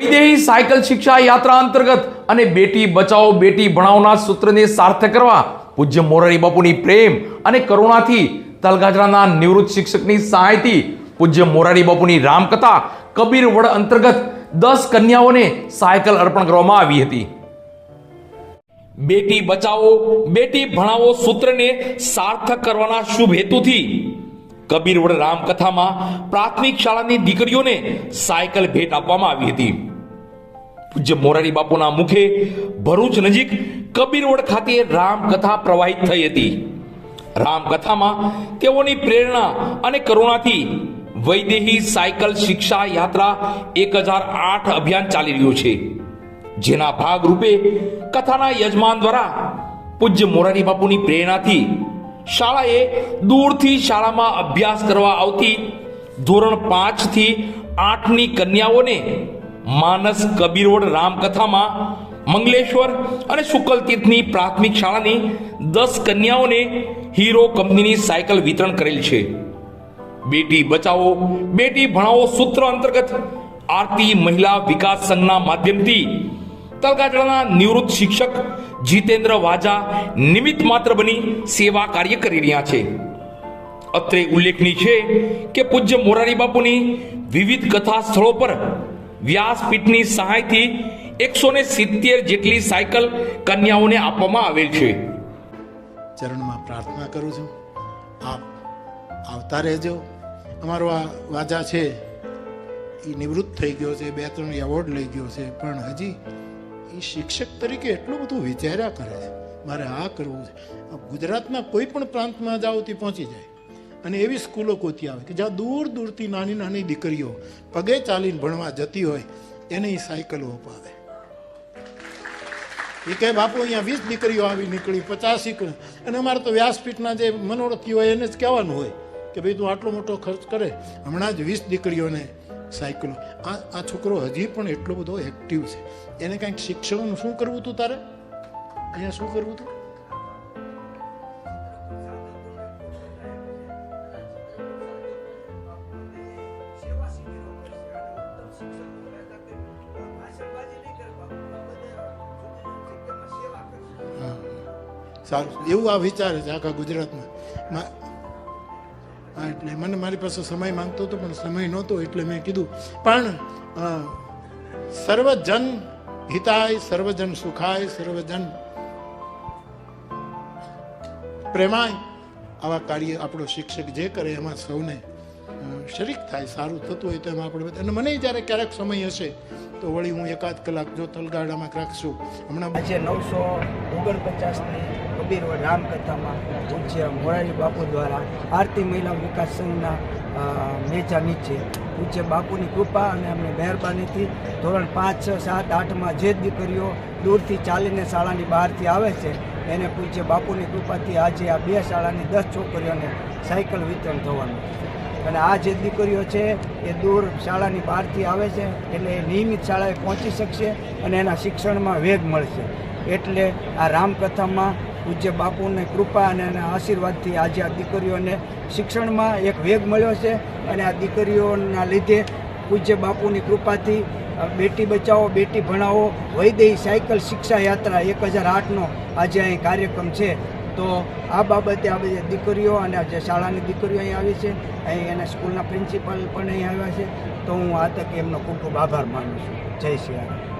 Vaidehi cycle શિક્ષા યાત્રા અંતર્ગત અને બેટી બચાવો, બેટી ભણાવોના સૂત્રને સાર્થક કરવા પૂજ્ય મોરારી બાપુની પ્રેમ અને કરુણાથી તલગાજરાના નિવૃત્ત શિક્ષકની સહાયથી પૂજ્ય મોરારી બાપુની રામકથા કબીર વડ અંતર્ગત દસ કન્યાઓને સાયકલ અર્પણ કરવામાં આવી હતી. બેટી બચાવો, બેટી ભણાવો સૂત્રને સાર્થક કરવાના શુભ હેતુથી કબીરવડ રામકથામાં પ્રાથમિક શાળાની દીકરીઓને સાયકલ ભેટ આપવામાં આવી હતી. પૂજ્ય મોરારી બાપુના મુખે ભરૂચ નજીક કબીરવડ ખાતે રામકથા પ્રવાહિત થઈ હતી. રામકથામાં તેઓની પ્રેરણા અને કરુણાથી વૈદેહી સાયકલ શિક્ષા યાત્રા એક હજાર આઠ અભિયાન ચાલી રહ્યું છે. જેના ભાગરૂપે કથાના યજમાન દ્વારા પૂજ્ય મોરારી બાપુની પ્રેરણાથી શાળાએ દૂરથી શાળામાં અભ્યાસ કરવા આવતી ધોરણ પાંચથી આઠની કન્યાઓને માનસ કબીરોડ રામકથામાં મંગલેશ્વર અને શુકલ તીર્થની પ્રાથમિક શાળાની દસ કન્યાઓને હીરો કંપનીની સાયકલ વિતરણ કરેલ છે. બેટી બચાવો, બેટી ભણાવો સૂત્ર અંતર્ગત આરતી મહિલા વિકાસ સંઘના માધ્યમથી તલગાજડાના નિવૃત્ત શિક્ષક જીતેન્દ્ર વાજા નિમિત્ત માત્ર બની સેવા કાર્ય કરી રહ્યા છે. અત્રે ઉલ્લેખનીય છે કે પૂજ્ય મોરારી બાપુની વિવિધ કથા સ્થળો પર વ્યાસપીઠની સહાયથી એકસો ને સિત્તેર જેટલી સાયકલ કન્યાઓને આપવામાં આવેલ છે. ચરણમાં પ્રાર્થના કરું છું. આપ આવતા રહેજો. અમારો આ વાજા છે એ નિવૃત્ત થઈ ગયો છે. બે ત્રણ એવોર્ડ લઈ ગયો છે. પણ હજી એ શિક્ષક તરીકે એટલું બધું વિચાર્યા કરે છે. મારે આ કરવું છે. ગુજરાતના કોઈ પણ પ્રાંતમાં જાઓ તે પહોંચી જાય. અને એવી સ્કૂલો ગોતી આવે કે જ્યાં દૂર દૂરથી નાની નાની દીકરીઓ પગે ચાલીને ભણવા જતી હોય, એને એ સાયકલો અપાવે એ કહે, બાપુ, અહીંયા વીસ દીકરીઓ આવી નીકળી, પચાસ અને અમારે તો વ્યાસપીઠના જે મનોરથી હોય, એને જ કહેવાનું હોય કે ભાઈ, તું આટલો મોટો ખર્ચ કરે, હમણાં જ વીસ દીકરીઓને સાયકલો. આ આ છોકરો હજી પણ એટલો બધો એક્ટિવ છે. એને કાંઈક શિક્ષણનું શું કરવું હતું તારે? અહીંયા શું કરવું હતું સારું. એવું આ વિચાર છે, આખા ગુજરાતમાં. હા એટલે મને મારી પાસે સમય માંગતો હતો, પણ સમય નહોતો એટલે મેં કીધું, પણ સર્વજન હિતાય, સર્વજન સુખાય, સર્વજન પ્રેમાય. આવા કાર્ય આપણો શિક્ષક જે કરે, એમાં સૌને શરીક થાય, સારું થતું હોય તો એમાં આપણે અને મને જ્યારે ક્યારેક સમય હશે, તો વળી હું એકાદ કલાક જો તલગાડામાં રાખશું. હમણાં જે નવસો ઓગણપચાસની કબીરવડ રામકથામાં પૂજ્ય મોરારી બાપુ દ્વારા આરતી મહિલા વિકાસ સંઘના મેચા નીચે પૂજ્ય બાપુની કૃપા અને એમની મહેરબાનીથી ધોરણ પાંચ, છ, સાત, આઠમાં જે દીકરીઓ દૂરથી ચાલીને શાળાની બહારથી આવે છે, એને પૂજ્ય બાપુની કૃપાથી આજે આ બે શાળાની દસ છોકરીઓને સાયકલ વિતરણ થવાનું અને આ જે દીકરીઓ છે, એ દૂર શાળાની બહારથી આવે છે, એટલે એ નિયમિત શાળાએ પહોંચી શકશે અને એના શિક્ષણમાં વેગ મળશે. એટલે આ રામકથામાં પૂજ્ય બાપુની કૃપા અને એના આશીર્વાદથી આજે આ દીકરીઓને શિક્ષણમાં એક વેગ મળ્યો છે અને આ દીકરીઓના લીધે પૂજ્ય બાપુની કૃપાથી બેટી બચાવો, બેટી ભણાવો, વૈદેહી સાયકલ શિક્ષા યાત્રા એક હજાર આઠનો આજે અહીં કાર્યક્રમ છે. તો આ બાબતે આ બધી દીકરીઓ અને જે શાળાની દીકરીઓ અહીં આવી છે, અહીં એના સ્કૂલના પ્રિન્સિપાલ પણ અહીં આવ્યા છે. તો હું આ તકે એમનો ખૂબ ખૂબ આભાર માનું છું. જય શ્રી રામ.